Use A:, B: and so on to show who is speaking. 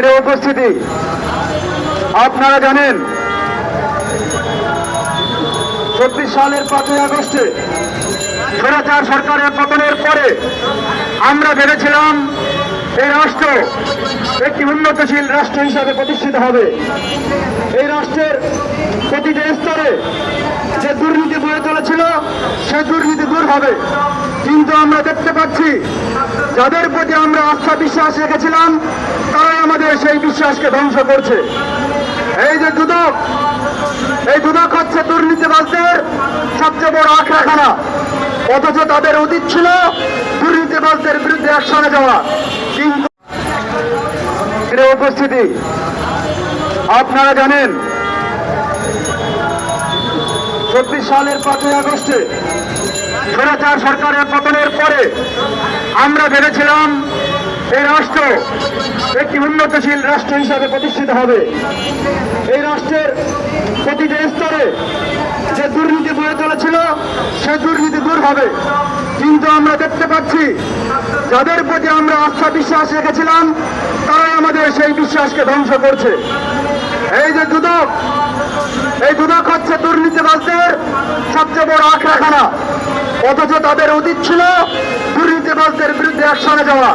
A: প্রিয় উপস্থিতি, আপনারা জানেন, চব্বিশ সালের পাঁচই আগস্টে স্বৈরাচার সরকারের পতনের পরে আমরা ভেবেছিলাম এই রাষ্ট্র একটি উন্নতশীল রাষ্ট্র হিসাবে প্রতিষ্ঠিত হবে। এই রাষ্ট্রের প্রতিটি স্তরে যে দুর্নীতি বয়ে চলেছিল, সে দুর্নীতি দূর হবে। কিন্তু আমরা দেখতে পাচ্ছি, যাদের প্রতি আমরা আস্থা বিশ্বাস রেখেছিলাম আমাদের সেই বিশ্বাসকে ধ্বংস করছে। এই যে দুদক, এই দুদক হচ্ছে দুর্নীতিবাজদের সবচেয়ে বড় আখড়াখানা। অথচ তাদের উচিত ছিল দুর্নীতিবাজদের বিরুদ্ধে অ্যাকশনে যাওয়া। কিন্তু উপস্থিতি, আপনারা জানেন, চব্বিশ সালের পাঁচই আগস্টে স্বৈরাচার সরকারের পতনের পরে আমরা ভেবেছিলাম একটি উন্নতশীল রাষ্ট্র হিসাবে প্রতিষ্ঠিত হবে। এই রাষ্ট্রের প্রতিটি স্তরে যে দুর্নীতি বয়ে চলেছিল, সে দুর্নীতি দূর হবে। কিন্তু আমরা দেখতে পাচ্ছি, যাদের প্রতি আমরা আস্থা বিশ্বাস রেখেছিলাম, তারাই আমাদের সেই বিশ্বাসকে ধ্বংস করছে। এই যে দুদক, এই দুদক হচ্ছে দুর্নীতিবাজদের সবচেয়ে বড় আখড়াখানা। অথচ তাদের উচিত ছিল দুর্নীতিবাজদের বিরুদ্ধে অ্যাকশনে যাওয়া।